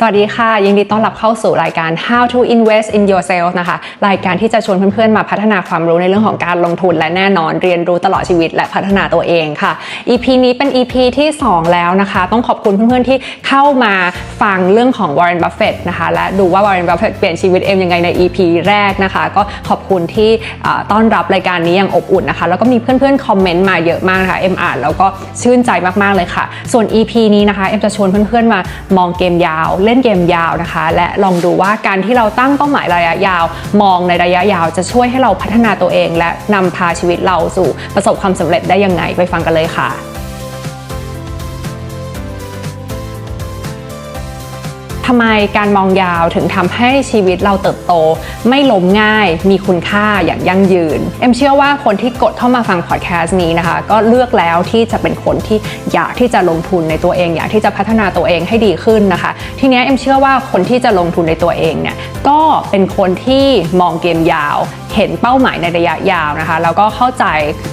สวัสดีค่ะ ยินดีต้อนรับเข้าสู่รายการ How to Invest in Yourself นะคะ รายการที่จะชวนเพื่อนๆ มาพัฒนาความรู้ในเรื่องของการลงทุนและแน่นอนเรียนรู้ตลอดชีวิตและพัฒนาตัวเองค่ะ EP นี้เป็น EP ที่ 2 แล้วนะคะ ต้องขอบคุณเพื่อนๆ ที่เข้ามาฟังเรื่องของ Warren Buffett นะคะ และดูว่า Warren Buffett เปลี่ยนชีวิตเอ็มยังไงใน EP แรกนะคะ ก็ขอบคุณที่ต้อนรับรายการนี้อย่างอบอุ่นนะคะ แล้วก็มีเพื่อนๆ คอมเมนต์มาเยอะมากนะคะเอ็มอ่านแล้วก็ชื่นใจมากๆเลยค่ะ ส่วน EP นี้นะคะเอ็มจะชวนเพื่อนๆ มามองเกมยาวเล่นเกมยาวนะคะ และลองดูว่าการที่เราตั้งเป้าหมายระยะยาว มองในระยะยาวจะช่วยให้เราพัฒนาตัวเอง และนำพาชีวิตเราสู่ประสบความสำเร็จได้ยังไงไปฟังกันเลยค่ะ ทำไมการมองยาวถึงทำให้ชีวิตเราเติบโต ไม่ล้มง่าย มีคุณค่าอย่างยั่งยืน เอ็มเชื่อว่าคนที่กดเข้ามาฟังพอดแคสต์นี้นะคะ ก็เลือกแล้วที่จะเป็นคนที่อยากที่จะลงทุนในตัวเอง อยากที่จะพัฒนาตัวเองให้ดีขึ้นนะคะ ทีนี้เอ็มเชื่อว่าคนที่จะลงทุนในตัวเองเนี่ยก็เป็นคนที่มองเกมยาวเห็นเป้าหมายในระยะยาวนะคะ แล้วก็เข้าใจ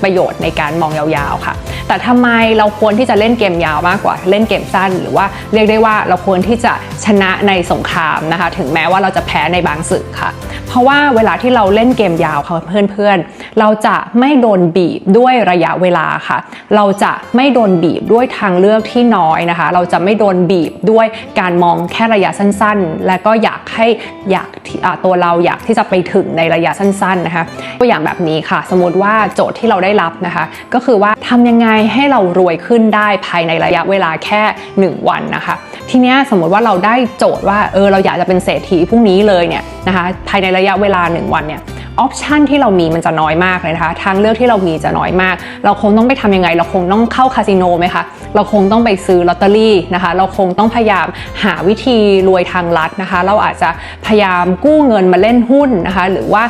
ประโยชน์ในการมองยาวๆค่ะ แต่ทำไมเราควรที่จะเล่นเกมยาวมากกว่าเล่นเกมสั้น หรือว่าเรียกได้ว่าเราควรที่จะชนะในสงครามนะคะ ถึงแม้ว่าเราจะแพ้ในบางศึกค่ะ เพราะว่าเวลาที่เราเล่นเกมยาวค่ะเพื่อนๆ เราจะไม่โดนบีบด้วยระยะเวลาค่ะ เราจะไม่โดนบีบด้วยทางเลือกที่น้อยนะคะ เราจะไม่โดนบีบด้วยการมองแค่ระยะสั้นๆ และก็อยากให้อยากตัวเราอยากที่จะไปถึงในระยะสั้นๆนะคะตัวอย่างแบบนี้ค่ะ สมมติว่าโจทย์ที่เราได้รับนะคะ ก็คือว่าทำยังไงให้เรารวยขึ้นได้ภายในระยะเวลาแค่ 1 วันนะคะ ทีนี้สมมติว่าเราได้โจทย์ว่าเออเราอยากจะเป็นเศรษฐีพรุ่งนี้เลยเนี่ยนะคะภายในระยะเวลา 1 วันเนี่ย ออปชันที่เรามีมันจะน้อยมากเลยนะคะ ทางเลือกที่เรามีจะน้อยมาก เราคงต้องไปทำยังไง เราคงต้องเข้าคาสิโนไหมคะ เราคงต้องไปซื้อลอตเตอรี่นะคะ เราคงต้องพยายามหาวิธีรวยทางลัดนะคะ เราอาจจะพยายามกู้เงินมาเล่นหุ้นนะคะ หรือว่า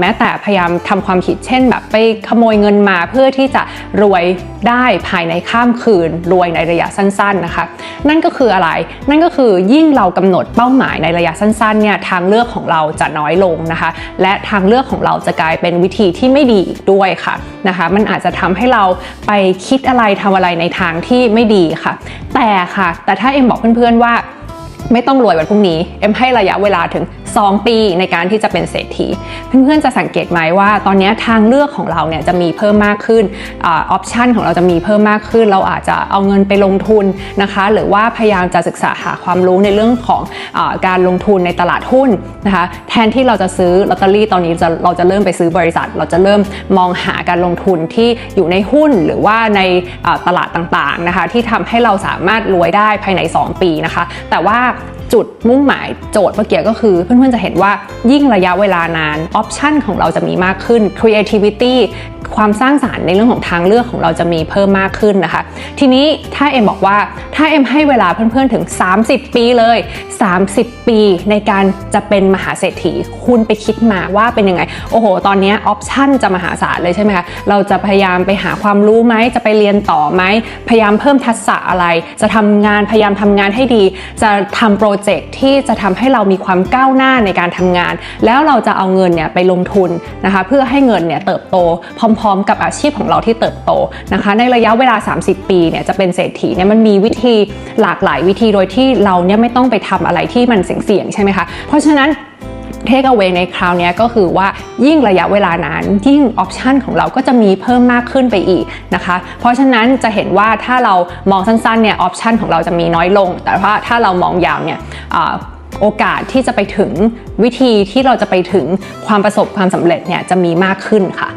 แม้แต่พยายามทำความผิดเช่น แบบไปขโมยเงินมาเพื่อที่จะรวยได้ภายในข้ามคืน รวยในระยะสั้นๆนะคะ นั่นก็คืออะไร นั่นก็คือยิ่งเรากำหนดเป้าหมายในระยะสั้นๆเนี่ยทางเลือกของเราจะน้อยลงนะคะ และทางเลือกือกของเราจะกลายเป็นวิธีที่ไม่ดีอีกด้วยค่ะนะคะ มันอาจจะทำให้เราไปคิดอะไรทำอะไรในทางที่ไม่ดีค่ะ แต่ค่ะ แต่ถ้าเอ็มบอกเพื่อนๆว่า ไม่ต้องรวยวันพรุ่งนี้ เอ็มให้ระยะเวลาถึง 2 ปีในการที่จะเป็นเศรษฐี เพื่อนๆจะสังเกตไหมว่า ตอนนี้ทางเลือกของเราเนี่ยจะมีเพิ่มมากขึ้นออปชันของเราจะมีเพิ่มมากขึ้น เราอาจจะเอาเงินไปลงทุนนะคะ หรือว่าพยายามจะศึกษาหาความรู้ในเรื่องของอการลงทุนในตลาดหุ้นนะคะ แทนที่เราจะซื้อลอตเตอรี่ตอนนี้จะเราจะเริ่มไปซื้อบริษัท เราจะเริ่มมองหาการลงทุนที่อยู่ในหุ้นหรือว่าในตลาดต่างๆนะคะ ที่ทำให้เราสามารถรวยได้ภายใน 2 ปีนะคะ แต่ว่า จุดมุ่งหมายโจทย์เมื่อกี้ก็คือ เพื่อนๆจะเห็นว่ายิ่งระยะเวลานานออปชันของเราจะมีมากขึ้น creativity ความสร้างสารรค์ในเรื่องของทางเลือกของเราจะมีเพิ่มมากขึ้นนะคะ ทีนี้ถ้าเอ็มบอกว่าถ้าเอ็มให้เวลาเพื่อนๆถึง 30 ปีเลย 30 ปีในการจะเป็นมหาเศรษฐีคุณไปคิดมาว่าเป็นยังไง โอ้โห ตอนนี้ออปชั่นจะมหาศาลเลยใช่ไหมคะเราจะพยายามไปหาความรู้ไหมจะไปเรียนต่อไหมพยายามเพิ่มทักษะอะไร จะทำงานพยายามทำงานให้ดี จะทำโปรเจกต์ที่จะทำให้เรามีความก้าวหน้าในการทำงาน แล้วเราจะเอาเงินเนี่ยไปลงทุนนะคะเพื่อให้เงินเนี่ยเติบโตพร้อมๆ กับอาชีพของเราที่เติบโตนะคะ ในระยะเวลา 30 ปีเนี่ยจะเป็นเศรษฐีเนี่ยมันมีวิธีหลากหลายวิธีโดยที่เราเนี่ยไม่ต้องไปทำอะไรที่มันเสี่ยงๆใช่ไหมคะ เพราะฉะนั้นเทคเอาไว้ในคราวนี้ก็คือว่ายิ่งระยะเวลานานยิ่งออปชันของเราก็จะมีเพิ่มมากขึ้นไปอีกนะคะ เพราะฉะนั้นจะเห็นว่าถ้าเรามองสั้นๆเนี่ยออปชันของเราจะมีน้อยลง แต่ว่าถ้าเรามองยาวเนี่ยโอกาสที่จะไปถึงวิธีที่เราจะไปถึงความประสบความสำเร็จเนี่ยจะมีมากขึ้นค่ะ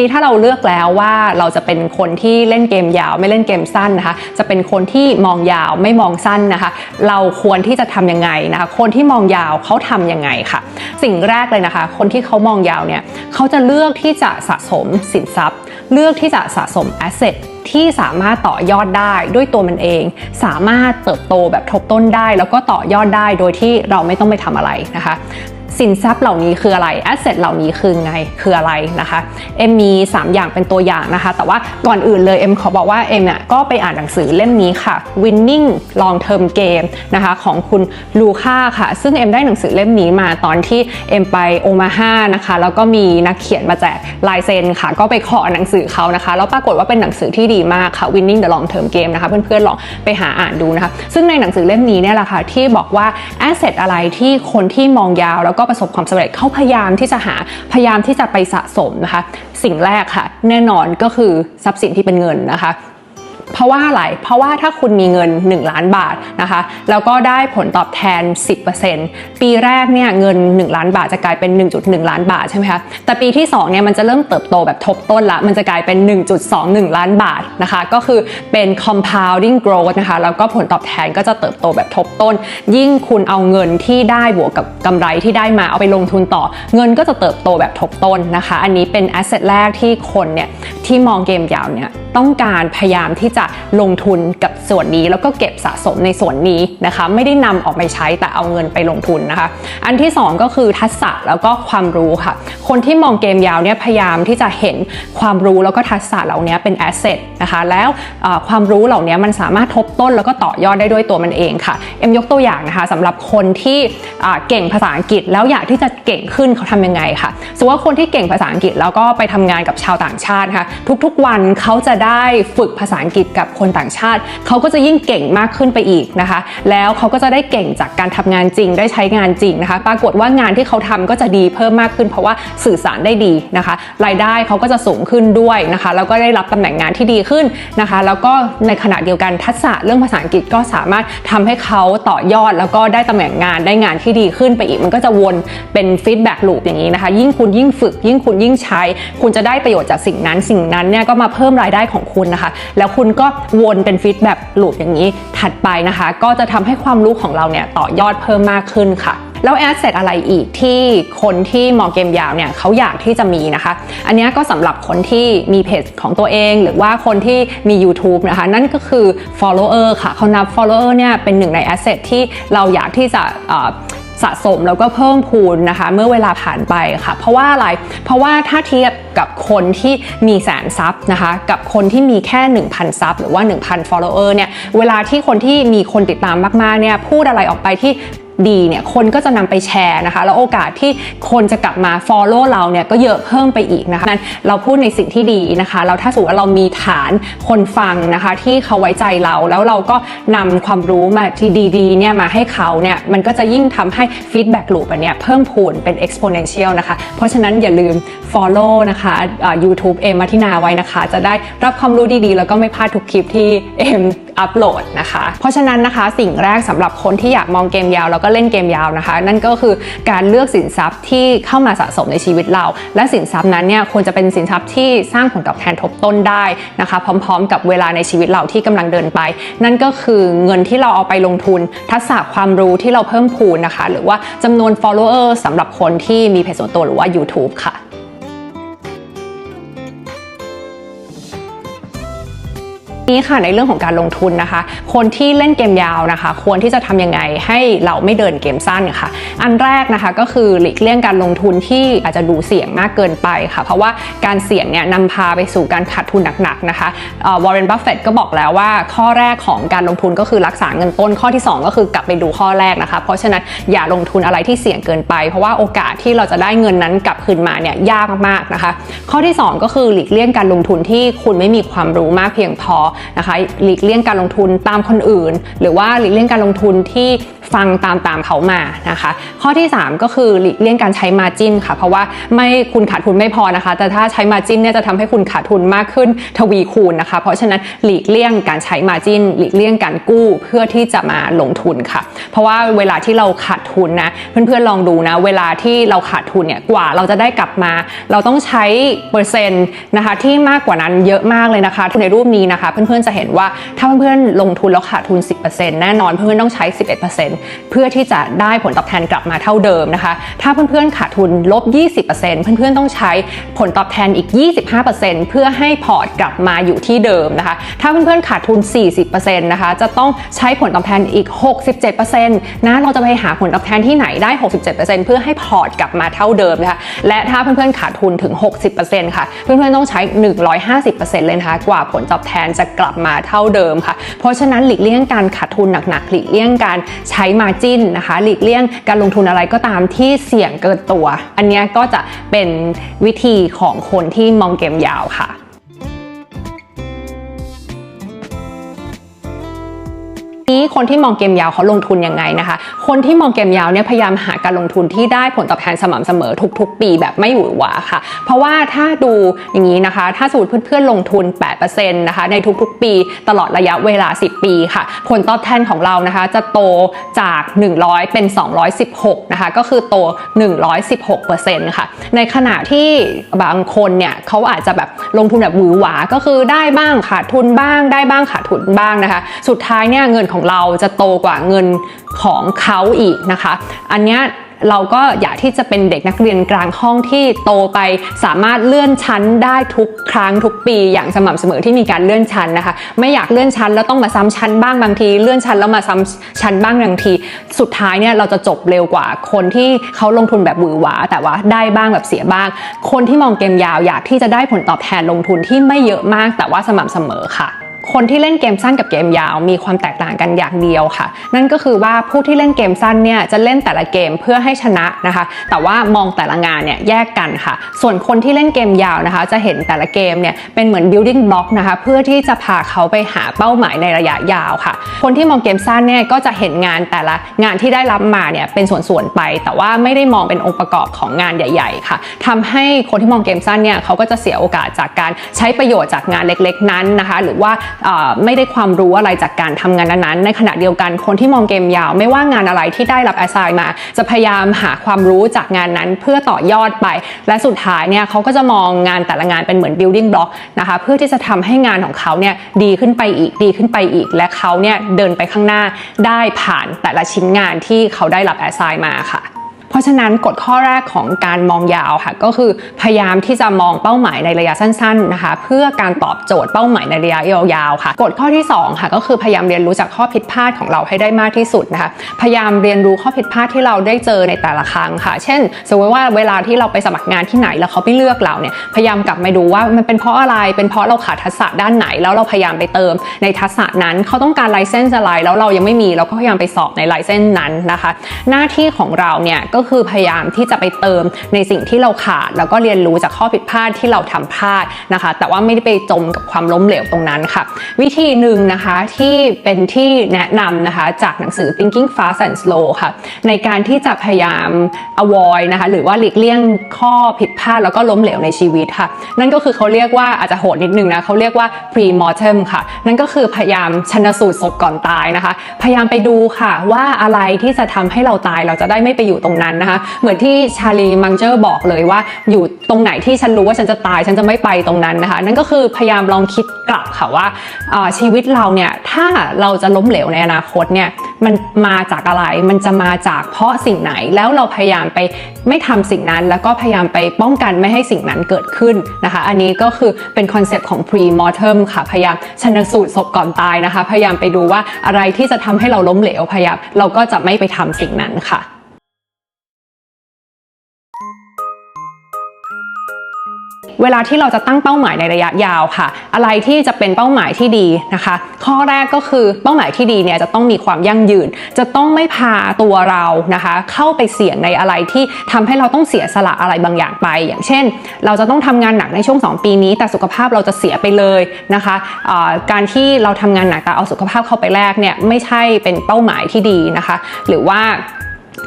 นี้ถ้าเราเลือกแล้วว่าเราจะเป็นคนที่เล่นเกมยาว ไม่เล่นเกมสั้นนะคะ จะเป็นคนที่มองยาวไม่มองสั้นนะคะ เราควรที่จะทำยังไงนะคะ คนที่มองยาวเขาทำยังไงค่ะ สิ่งแรกเลยนะคะ คนที่เขามองยาวเนี่ยเขาจะเลือกที่จะสะสมสินทรัพย์ เลือกที่จะสะสมแอสเซทที่สามารถต่อยอดได้ด้วยตัวมันเอง สามารถเติบโตแบบทบต้นได้ แล้วก็ต่อยอดได้โดยที่เราไม่ต้องไปทำอะไรนะคะ สินทรัพย์เหล่านี้คืออะไรแอสเซทเหล่านี้คือไงคืออะไรนะคะเอ็มมี 3 อย่างเป็นตัวอย่างนะคะ แต่ว่าก่อนอื่นเลยเอ็มขอบอกว่าเอ็มเนี่ยก็ไปอ่านหนังสือเล่มนี้ค่ะ Winning Long Term Game นะคะของคุณลูค่าค่ะ ซึ่งเอ็มได้หนังสือเล่มนี้มาตอนที่เอ็มไปโอมาฮานะคะแล้วก็มีนักเขียนมาแจกลายเซ็นค่ะ ก็ไปขอหนังสือเขานะคะ แล้วปรากฏว่าเป็นหนังสือที่ดีมากค่ะ Winning the Long Term Game นะคะเพื่อนๆลองไปหาอ่านดูนะคะซึ่งในหนังสือเล่มนี้เนี่ยแหละค่ะที่บอกว่าแอสเซทอะไรที่คนที่มองยาวแล้วก็ประสบความสำเร็จเขาพยายามที่จะหาพยายามที่จะไปสะสมนะคะ สิ่งแรกค่ะ แน่นอนก็คือทรัพย์สินที่เป็นเงินนะคะ เพราะว่าอะไร เพราะว่าถ้าคุณมีเงิน 1 ล้านบาทนะคะ แล้วก็ได้ผลตอบแทน 10%ปีแรกเนี่ยเงิน 1 ล้านบาทจะกลายเป็น 1.1 ล้านบาทใช่ไหมคะ แต่ปีที่2เนี่ยมันจะเริ่มเติบโตแบบทบต้นละ มันจะกลายเป็น 1.21 ล้านบาทนะคะ ก็คือเป็น compounding growth นะคะ แล้วก็ผลตอบแทนก็จะเติบโตแบบทบต้น ยิ่งคุณเอาเงินที่ได้บวกกับกำไรที่ได้มาเอาไปลงทุนต่อ เงินก็จะเติบโตแบบทบต้นนะคะ อันนี้เป็น asset แรกที่คนเนี่ยที่มองเกมยาวเนี่ยต้องการพยายามที่จะลงทุนกับส่วนนี้แล้วก็เก็บสะสมในส่วนนี้นะคะ ไม่ได้นำออกไปใช้แต่เอาเงินไปลงทุนนะคะ อันที่ 2 ก็คือทักษะแล้วก็ความรู้ค่ะ คนที่มองเกมยาวเนี่ยพยายามที่จะเห็นความรู้แล้วก็ทักษะเหล่านี้เป็นแอสเซทนะคะแล้วความรู้เหล่านี้มันสามารถทบต้นแล้วก็ต่อยอดได้ด้วยตัวมันเองค่ะเอ็มยกตัวอย่างนะคะสำหรับคนที่เก่งภาษาอังกฤษ แล้วอยากที่จะเก่งขึ้นเขาทำยังไงค่ะสมมติว่าคนที่เก่งภาษาอังกฤษแล้วก็ไปทำงานกับชาวต่างชาติค่ะทุกๆวันเขาจะได้ฝึกภาษาอังกฤษกับคนต่างชาติ เขาก็จะยิ่งเก่งมากขึ้นไปอีกนะคะ แล้วเขาก็จะได้เก่งจากการทำงานจริง ได้ใช้งานจริงนะคะ ปรากฏว่างานที่เขาทำก็จะดีเพิ่มมากขึ้น เพราะว่าสื่อสารได้ดีนะคะ รายได้เขาก็จะสูงขึ้นด้วยนะคะ แล้วก็ได้รับตำแหน่งงานที่ดีขึ้นนะคะ แล้วก็ในขณะเดียวกันทักษะเรื่องภาษาอังกฤษก็สามารถทำให้เขาต่อยอด แล้วก็ได้ตำแหน่งงานได้งานที่ดีขึ้นไปอีก มันก็จะวนเป็นฟีดแบ็กลูปอย่างนี้นะคะ ยิ่งคุณยิ่งฝึก ยิ่งคุณยิ่งใช้ คุณจะได้ประโยชน์จากสิ่งนั้น สิ่งนั้นเนี่ยก็มาเพิ่มรายได้ของคุณนะคะ แล้วคุณก็วนเป็นฟีดแบ็กลูปอย่างนี้ถัดไปนะคะ ก็จะทำให้ความรู้ของเราเนี่ยต่อยอดเพิ่มมากขึ้นค่ะแล้วแอสเซทอะไรอีกที่คนที่มองเกมยาวเนี่ยเขาอยากที่จะมีนะคะ อันนี้ก็สำหรับคนที่มีเพจของตัวเอง หรือว่าคนที่มี YouTube นะคะ นั่นก็คือ follower ค่ะเขานับ follower เนี่ยเป็นหนึ่งในแอสเซทที่เราอยากที่จะ สะสมแล้วก็เพิ่มพูนนะคะ เมื่อเวลาผ่านไปค่ะ เพราะว่าอะไร เพราะว่าถ้าเทียบกับคนที่มีแสนซับนะคะ กับคนที่มีแค่ 1,000 ซับหรือว่า 1,000 follower เนี่ย เวลาที่คนที่มีคนติดตามมากๆเนี่ยพูดอะไรออกไปที่ ดีเนี่ยคนก็จะนำไปแชร์นะคะ แล้วโอกาสที่คนจะกลับมา follow เราเนี่ยก็เยอะเพิ่มไปอีกนะคะนั้นเราพูดในสิ่งที่ดีนะคะแล้วถ้าสมมติว่าเรามีฐานคนฟังนะคะ ที่เขาไว้ใจเราแล้วเราก็นำความรู้มาที่ดีๆเนี่ยมาให้เขาเนี่ยมันก็จะยิ่งทำให้ feedback loop อันเนี้ยเพิ่มพูนเป็น exponential นะคะ เพราะฉะนั้นอย่าลืม follow นะคะอ่า YouTube เอมมาทินาไว้นะคะ จะได้รับความรู้ดีๆ แล้วก็ไม่พลาดทุกคลิปที่เอม อัปโหลดนะคะ เพราะฉะนั้นนะคะสิ่งแรกสำหรับคนที่อยากมองเกมยาวแล้วก็เล่นเกมยาวนะคะ นั่นก็คือการเลือกสินทรัพย์ที่เข้ามาสะสมในชีวิตเรา และสินทรัพย์นั้นเนี่ยควรจะเป็นสินทรัพย์ที่สร้างผลตอบแทนทบต้นได้นะคะ พร้อม ๆ กับเวลาในชีวิตเราที่กำลังเดินไป นั่นก็คือเงินที่เราเอาไปลงทุน ทักษะความรู้ที่เราเพิ่มพูนนะคะ หรือว่าจำนวน follower สำหรับคนที่มีเพจส่วนตัวหรือว่า YouTube ค่ะ นี้ค่ะในเรื่องของการลงทุนนะคะ คนที่เล่นเกมยาวนะคะ ควรที่จะทำยังไงให้เราไม่เดินเกมสั้นค่ะ อันแรกนะคะก็คือหลีกเลี่ยงการลงทุนที่อาจจะดูเสี่ยงมากเกินไปค่ะ เพราะว่าการเสี่ยงเนี่ยนำพาไปสู่การขาดทุนหนักๆนะคะวอร์เรนบัฟเฟตก็บอกแล้วว่าข้อแรกของการลงทุนก็คือรักษาเงินต้นข้อที่ 2 ก็คือกลับไปดูข้อแรกนะคะ เพราะฉะนั้นอย่าลงทุนอะไรที่เสี่ยงเกินไป เพราะว่าโอกาสที่เราจะได้เงินนั้นกลับคืนมาเนี่ยยากมากๆนะคะ ข้อที่ 2 ก็คือหลีกเลี่ยงการลงทุนที่คุณไม่มีความรู้มากเพียงพอนะคะหลีกเลี่ยงการลงทุนตามคนอื่น หรือว่าหลีกเลี่ยงการลงทุนที่ฟังตามตามเขามานะคะ ข้อที่ 3 ก็คือหลีกเลี่ยงการใช้มาจิ้นค่ะ เพราะว่าไม่คุณขาดทุนไม่พอนะคะ แต่ถ้าใช้มาจิ้นเนี่ยจะทำให้คุณขาดทุนมากขึ้นทวีคูณนะคะ เพราะฉะนั้นหลีกเลี่ยงการใช้มาจิ้นหลีกเลี่ยงการกู้เพื่อที่จะมาลงทุนค่ะ เพราะว่าเวลาที่เราขาดทุนนะเพื่อนๆลองดูนะ เวลาที่เราขาดทุนเนี่ยกว่าเราจะได้กลับมา เราต้องใช้เปอร์เซ็นต์นะคะที่มากกว่านั้นเยอะมากเลยนะคะในรูปนี้นะคะเเพื่อนๆจะเห็นว่าถ้าเพื่อนๆลงทุนแล้วขาดทุน 10%แน่นอนเพื่อนๆต้องใช้ 11%เพื่อที่จะได้ผลตอบแทนกลับมาเท่าเดิมนะคะ ถ้าเพื่อนๆขาดทุนลบ 20%เพื่อนๆต้องใช้ผลตอบแทนอีก 25%เพื่อให้พอร์ตกลับมาอยู่ที่เดิมนะคะ ถ้าเพื่อนๆขาดทุน 40%นะคะจะต้องใช้ผลตอบแทนอีก 67%นะเราจะไปหาผลตอบแทนที่ไหนได้ 67%เพื่อให้พอร์ตกลับมาเท่าเดิมนะคะและถ้าเพื่อนๆขาดทุนถึง 60%ค่ะ เพื่อนๆต้องใช้ 150%เลยนะคะกว่าผลตอบแทนจะกลับมาเท่าเดิมค่ะ เพราะฉะนั้นหลีกเลี่ยงการขาดทุนหนักๆหลีกเลี่ยงการใช้มาจิ้นนะคะ หลีกเลี่ยงการลงทุนอะไรก็ตามที่เสี่ยงเกินตัว อันนี้ก็จะเป็นวิธีของคนที่มองเกมยาวค่ะ นี้คนที่มองเกมยาวเขาลงทุนยังไงนะคะ คนที่มองเกมยาวเนี่ยพยายามหาการลงทุนที่ได้ผลตอบแทนสม่ำเสมอทุก ๆ ปีแบบไม่หวือหวาค่ะ เพราะว่าถ้าดูอย่างนี้นะคะ ถ้าสมมติเพื่อนๆลงทุน 8%นะคะในทุกๆ ปีตลอดระยะเวลา 10 ปีค่ะ ผลตอบแทนของเรานะคะ จะโตจาก 100 เป็น 216 นะคะ ก็คือโต 116%ค่ะ ในขณะที่บางคนเนี่ยเขาอาจจะแบบลงทุนแบบหวือหวาก็คือได้บ้างขาดทุนบ้าง ได้บ้างขาดทุนบ้างนะคะ สุดท้ายเนี่ยเงินของเราจะโตกว่าเงินของเขาอีกนะคะ อันเนี้ยเราก็อยากที่จะเป็นเด็กนักเรียนกลางห้องที่โตไปสามารถเลื่อนชั้นได้ทุกครั้งทุกปีอย่างสม่ำเสมอที่มีการเลื่อนชั้นนะคะ ไม่อยากเลื่อนชั้นแล้วต้องมาซ้ำชั้นบ้างบางที เลื่อนชั้นแล้วมาซ้ำชั้นบ้างบางที สุดท้ายเนี่ยเราจะจบเร็วกว่าคนที่เขาลงทุนแบบหวือหวาแต่ว่าได้บ้างแบบเสียบ้าง คนที่มองเกมยาวอยากที่จะได้ผลตอบแทนลงทุนที่ไม่เยอะมากแต่ว่าสม่ำเสมอค่ะ คนที่เล่นเกมสั้นกับเกมยาวมีความแตกต่างกันอย่างเดียวค่ะ นั่นก็คือว่าผู้ที่เล่นเกมสั้นเนี่ยจะเล่นแต่ละเกมเพื่อให้ชนะนะคะ แต่ว่ามองแต่ละงานเนี่ยแยกกันค่ะ ส่วนคนที่เล่นเกมยาวนะคะ จะเห็นแต่ละเกมเนี่ยเป็นเหมือน building block นะคะ เพื่อที่จะพาเขาไปหาเป้าหมายในระยะยาวค่ะ คนที่มองเกมสั้นเนี่ยก็จะเห็นงานแต่ละงานที่ได้รับมาเนี่ยเป็นส่วนๆไป แต่ว่าไม่ได้มองเป็นองค์ประกอบของงานใหญ่ ๆ ค่ะทำให้คนที่มองเกมสั้นเนี่ยเขาก็จะเสียโอกาสจากการใช้ประโยชน์จากงานเล็ก ๆ นั้นนะคะ หรือว่าไม่ได้ความรู้อะไรจากการทำงานนั้นๆ ในขณะเดียวกันคนที่มองเกมยาว ไม่ว่างานอะไรที่ได้รับ assign มา จะพยายามหาความรู้จากงานนั้นเพื่อต่อยอดไป และสุดท้ายเนี่ยเขาก็จะมองงานแต่ละงานเป็นเหมือน building block นะคะเพื่อที่จะทำให้งานของเขาเนี่ยดีขึ้นไปอีกดีขึ้นไปอีก และเขาเนี่ยเดินไปข้างหน้าได้ผ่านแต่ละชิ้นงานที่เขาได้รับ assign มาค่ะ เพราะฉะนั้นกฎข้อแรกของการมองยาวค่ะก็คือพยายามที่จะมองเป้าหมายในระยะสั้นๆนะคะ เพื่อการตอบโจทย์เป้าหมายในระยะยาวๆค่ะกฎข้อที่สองค่ะก็คือพยายามเรียนรู้จากข้อผิดพลาดของเราให้ได้มากที่สุดนะคะพยายามเรียนรู้ข้อผิดพลาดที่เราได้เจอในแต่ละครั้งค่ะ เช่น สมมติว่าเวลาที่เราไปสมัครงานที่ไหนแล้วเขาไม่เลือกเราเนี่ยพยายามกลับมาดูว่ามันเป็นเพราะอะไรเป็นเพราะเราขาดทักษะด้านไหน แล้วเราพยายามไปเติมในทักษะนั้นเขาต้องการไลเซนส์อะไรแล้วเรายังไม่มีเราก็พยายามไปสอบในไลเซนส์นั้นนะคะ หน้าที่ของเราเนี่ยก็คือพยายามที่จะไปเติมในสิ่งที่เราขาด แล้วก็เรียนรู้จากข้อผิดพลาดที่เราทำพลาดนะคะ แต่ว่าไม่ได้ไปจมกับความล้มเหลวตรงนั้นค่ะ วิธีหนึ่งนะคะที่เป็นที่แนะนำนะคะจากหนังสือ Thinking Fast and Slow ค่ะ ในการที่จะพยายาม avoid นะคะหรือว่าหลีกเลี่ยงข้อผิดพลาดแล้วก็ล้มเหลวในชีวิตค่ะ นั่นก็คือเขาเรียกว่าอาจจะโหดนิดนึงนะเขาเรียกว่า pre mortem ค่ะ นั่นก็คือพยายามชนสูตรศพก่อนตายนะคะ พยายามไปดูค่ะว่าอะไรที่จะทำให้เราตายเราจะได้ไม่ไปอยู่ตรงนั้นนะคะ เหมือนที่ชาลีมังเจอร์บอกเลยว่า อยู่ตรงไหนที่ฉันรู้ว่าฉันจะตายฉันจะไม่ไปตรงนั้นนะคะ นั่นก็คือพยายามลองคิดกลับค่ะว่าชีวิตเราเนี่ยถ้าเราจะล้มเหลวในอนาคตเนี่ยมันมาจากอะไร มันจะมาจากเพราะสิ่งไหน แล้วเราพยายามไปไม่ทำสิ่งนั้น แล้วก็พยายามไปป้องกันไม่ให้สิ่งนั้นเกิดขึ้นนะคะ อันนี้ก็คือเป็นคอนเซปต์ของ pre mortem ค่ะ พยายามชนสูตรศพก่อนตายนะคะ พยายามไปดูว่าอะไรที่จะทำให้เราล้มเหลว พยายามเราก็จะไม่ไปทำสิ่งนั้นค่ะ เวลาที่เราจะตั้งเป้าหมายในระยะยาวค่ะ อะไรที่จะเป็นเป้าหมายที่ดีนะคะ ข้อแรกก็คือเป้าหมายที่ดีเนี่ยจะต้องมีความยั่งยืน จะต้องไม่พาตัวเรานะคะ เข้าไปเสี่ยงในอะไรที่ทำให้เราต้องเสียสละอะไรบางอย่างไป อย่างเช่น เราจะต้องทำงานหนักในช่วง 2 ปีนี้ แต่สุขภาพเราจะเสียไปเลยนะคะการที่เราทำงานหนักแต่เอาสุขภาพเข้าไปแลกเนี่ยไม่ใช่เป็นเป้าหมายที่ดีนะคะ หรือว่า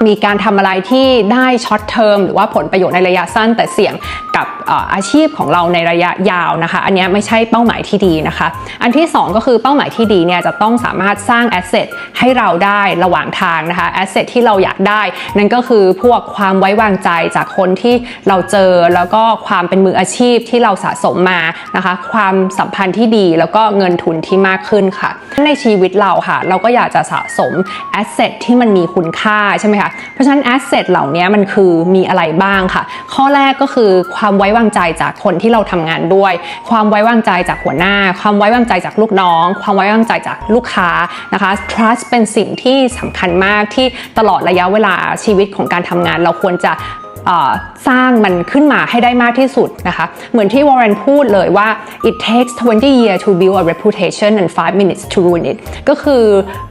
มีการทำอะไรที่ได้ช็อตเทอมหรือว่าผลประโยชน์ในระยะสั้นแต่เสี่ยงกับ อาชีพของเราในระยะยาวนะคะ อันนี้ไม่ใช่เป้าหมายที่ดีนะคะ อันที่ 2 ก็คือเป้าหมายที่ดีเนี่ยจะต้องสามารถสร้างแอสเซทให้เราได้ระหว่างทางนะคะแอสเซทที่เราอยากได้นั่นก็คือพวกความไว้วางใจจากคนที่เราเจอแล้วก็ความเป็นมืออาชีพที่เราสะสมมานะคะ ความสัมพันธ์ที่ดีแล้วก็เงินทุนที่มากขึ้นค่ะ ในชีวิตเราค่ะ เราก็อยากจะสะสมแอสเซทที่มันมีคุณค่าใช่ไหมคะเพราะฉะนั้นแอสเซทเหล่านี้มันคือมีอะไรบ้างค่ะ ข้อแรกก็คือความไว้วางใจจากคนที่เราทำงานด้วย ความไว้วางใจจากหัวหน้า ความไว้วางใจจากลูกน้อง ความไว้วางใจจากลูกค้านะคะ trust เป็นสิ่งที่สำคัญมากที่ตลอดระยะเวลาชีวิตของการทำงาน เราควรจะ สร้างมันขึ้นมาให้ได้มากที่สุดนะคะ เหมือนที่วอร์เรนพูดเลยว่า it takes 20 years to build a reputation and 5 minutes to ruin it ก็คือ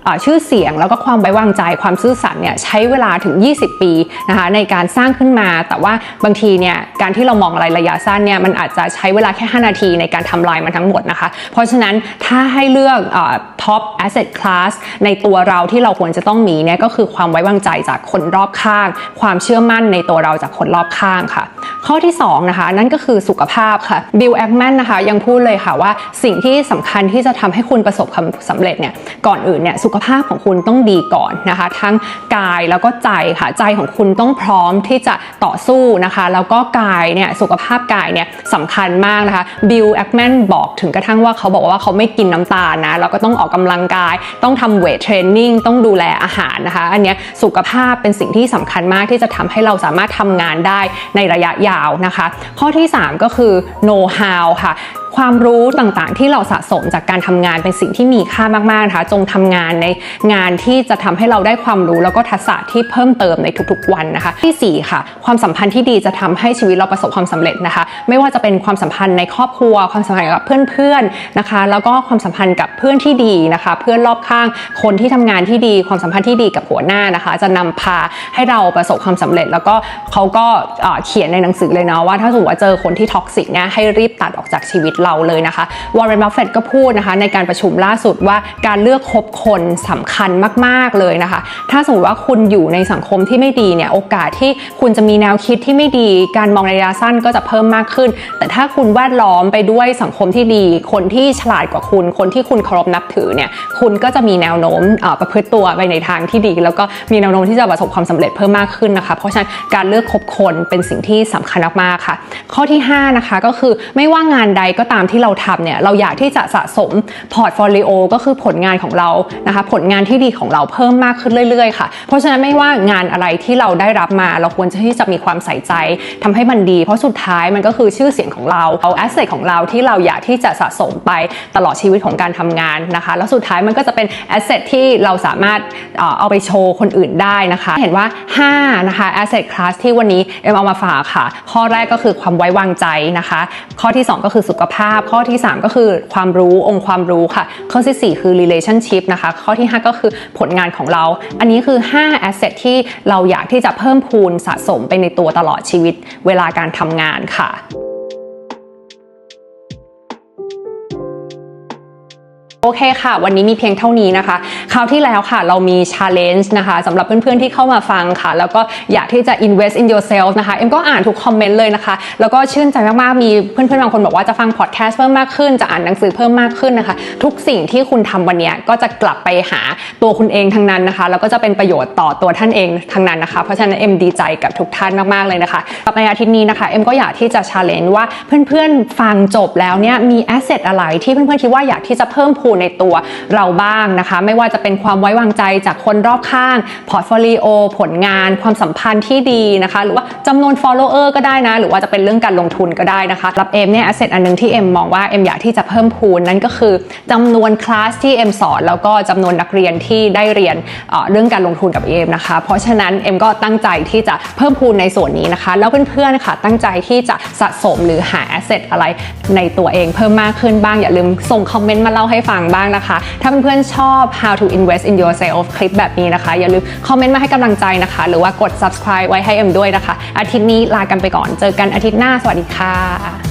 อชื่อเสียงแล้วก็ความไว้วางใจความซื่อสัตย์เนี่ยใช้เวลาถึง 20 ปีนะคะในการสร้างขึ้นมา แต่ว่าบางทีเนี่ยการที่เรามองอะไรระยะสั้นเนี่ยมันอาจจะใช้เวลาแค่ 5 นาทีในการทำลายมันทั้งหมดนะคะ เพราะฉะนั้นถ้าให้เลือกอ top asset class ในตัวเราที่เราควรจะต้องมีเนี่ยก็คือความไว้วางใจจากคนรอบข้าง ความเชื่อมั่นในตัวเราจากคนรอบข้างค่ะ ข้อที่2นะคะนั่นก็คือสุขภาพค่ะบิลแอคแมนนะคะยังพูดเลยค่ะว่าสิ่งที่สำคัญที่จะทำให้คุณประสบความสำเร็จเนี่ยก่อนอื่นเนี่ยสุขภาพของคุณต้องดีก่อนนะคะ ทั้งกายแล้วก็ใจค่ะใจของคุณต้องพร้อมที่จะต่อสู้นะคะ แล้วก็กายเนี่ยสุขภาพกายเนี่ยสำคัญมากนะคะบิลแอคแมนบอกถึงกระทั่งว่าเขาบอกว่าเขาไม่กินน้ำตาลนะแล้วก็ต้องออกกำลังกาย ต้องทำเวทเทรนนิ่งต้องดูแลอาหารนะคะ อันเนี้ยสุขภาพเป็นสิ่งที่สำคัญมากที่จะทำให้เราสามารถทำงานได้ในระยะยาวนะคะ ข้อที่ 3 ก็คือ know how ค่ะ ความรู้ต่างๆ ที่เราสะสมจากการทำงานเป็นสิ่งที่มีค่ามากๆนะคะจงทำงานในงานที่จะทำให้เราได้ความรู้แล้วก็ทักษะที่เพิ่มเติมในทุกๆวันนะคะ ที่ 4 ค่ะ ความสัมพันธ์ที่ดีจะทำให้ชีวิตเราประสบความสำเร็จนะคะ ไม่ว่าจะเป็นความสัมพันธ์ในครอบครัว ความสัมพันธ์กับเพื่อนๆนะคะ แล้วก็ความสัมพันธ์กับเพื่อนที่ดีนะคะ เพื่อนรอบข้างคนที่ทำงานที่ดี ความสัมพันธ์ที่ดีกับหัวหน้านะคะ จะนำพาให้เราประสบความสำเร็จ แล้วก็เขาก็เอ่อเขียนในหนังสือเลยนะว่า ถ้าสมมติว่าเจอคนที่ท็อกซิกเนี่ยให้รีบตัดออกจากชีวิตเราเลยนะคะวอร์เรนบัฟเฟตก็พูดนะคะในการประชุมล่าสุดว่าการเลือกคบคนสำคัญมาก ๆ เลยนะคะ ถ้าสมมติว่าคุณอยู่ในสังคมที่ไม่ดีเนี่ยโอกาสที่คุณจะมีแนวคิดที่ไม่ดี การมองระยะสั้นก็จะเพิ่มมากขึ้น แต่ถ้าคุณแวดล้อมไปด้วยสังคมที่ดี คนที่ฉลาดกว่าคุณ คนที่คุณเคารพนับถือเนี่ยคุณก็จะมีแนวโน้มประพฤติตัวไปในทางที่ดี แล้วก็มีแนวโน้มที่จะประสบความสำเร็จเพิ่มมากขึ้นนะคะ เพราะฉะนั้นการเลือกคบคนเป็นสิ่งที่สำคัญมากๆค่ะ ข้อที่5นะคะก็คือไม่ว่างานใดก็ตามที่เราทำเนี่ยเราอยากที่จะสะสมพอร์ตโฟลิโอก็คือผลงานของเรานะคะผลงานที่ดีของเราเพิ่มมากขึ้นเรื่อยๆค่ะ เพราะฉะนั้นไม่ว่างานอะไรที่เราได้รับมา เราควรจะที่จะมีความใส่ใจทำให้มันดี เพราะสุดท้ายมันก็คือชื่อเสียงของเราเอาแอสเซทของเราที่เราอยากที่จะสะสมไปตลอดชีวิตของการทำงานนะคะ แล้วสุดท้ายมันก็จะเป็นแอสเซทที่เราสามารถเออเอาไปโชว์คนอื่นได้นะคะ เห็นว่า5นะคะ asset class ที่วันนี้เอ็มเอามาฝากค่ะ ข้อแรกก็คือความไว้วางใจนะคะ ข้อที่ 2 ก็คือสุขภาพ ข้อที่ 3 ก็คือความรู้องค์ความรู้ค่ะ ข้อที่ 4 คือ relationship นะคะ ข้อที่ 5 ก็คือผลงานของเรา อันนี้คือ 5 asset ที่เราอยากที่จะเพิ่มพูนสะสมไปในตัวตลอดชีวิตเวลาการทำงานค่ะ โอเคค่ะ วันนี้มีเพียงเท่านี้นะคะ คราวที่แล้วค่ะเรามี challenge นะคะสำหรับเพื่อนๆที่เข้ามาฟังค่ะ แล้วก็อยากที่จะ invest in yourself นะคะ เอ็มก็อ่านทุกคอมเมนต์เลยนะคะ แล้วก็ชื่นใจมากๆ มีเพื่อนๆบางคนบอกว่าจะฟังพอดแคสต์เพิ่มมากขึ้น จะอ่านหนังสือเพิ่มมากขึ้นนะคะ ทุกสิ่งที่คุณทำวันนี้ก็จะกลับไปหาตัวคุณเองทั้งนั้นนะคะ แล้วก็จะเป็นประโยชน์ต่อตัวท่านเองทั้งนั้นนะคะ เพราะฉะนั้นเอ็มดีใจกับทุกท่านมากๆเลยนะคะกับในอาทิตย์นี้นะคะเอ็มก็อยากที่จะ challenge ว่าเพื่อนๆฟังจบแล้วเนี่ยมี asset อะไรที่เพื่อนๆคิดว่าอยากที่จะเพิ่มพูนในตัวเราบ้างนะคะ ไม่ว่าจะเป็นความไว้วางใจจากคนรอบข้างพอร์ตโฟลิโอผลงาน ความสัมพันธ์ที่ดีนะคะ หรือว่าจำนวน follower ก็ได้นะ หรือว่าจะเป็นเรื่องการลงทุนก็ได้นะคะรับเอ็มเนี่ย asset อันหนึงที่เอ็มมองว่าเอ็มอยากที่จะเพิ่มพูนนั่นก็คือจำนวนคลาสที่เอ็มสอน แล้วก็จำนวนนักเรียนที่ได้เรียนเเรื่องการลงทุนกับเอ็มนะคะ เพราะฉะนั้นเอ็มก็ตั้งใจที่จะเพิ่มพูนในส่วนนี้นะคะ แล้วเพื่อนๆค่ะตั้งใจที่จะสะสมหรือหา asset อะไรในตัวเองเพิ่มมากขึ้นบ้างอย่าลืมส่งคอมเมนต์มาเล่าให้ฟังบ้างนะคะ ถ้าเพื่อนๆชอบ how to invest in yourself คลิปแบบนี้นะคะ อย่าลืมคอมเมนต์มาให้กำลังใจนะคะ หรือว่ากด subscribe ไว้ให้เอ็มด้วยนะคะ อาทิตย์นี้ลากันไปก่อน เจอกันอาทิตย์หน้า สวัสดีค่ะ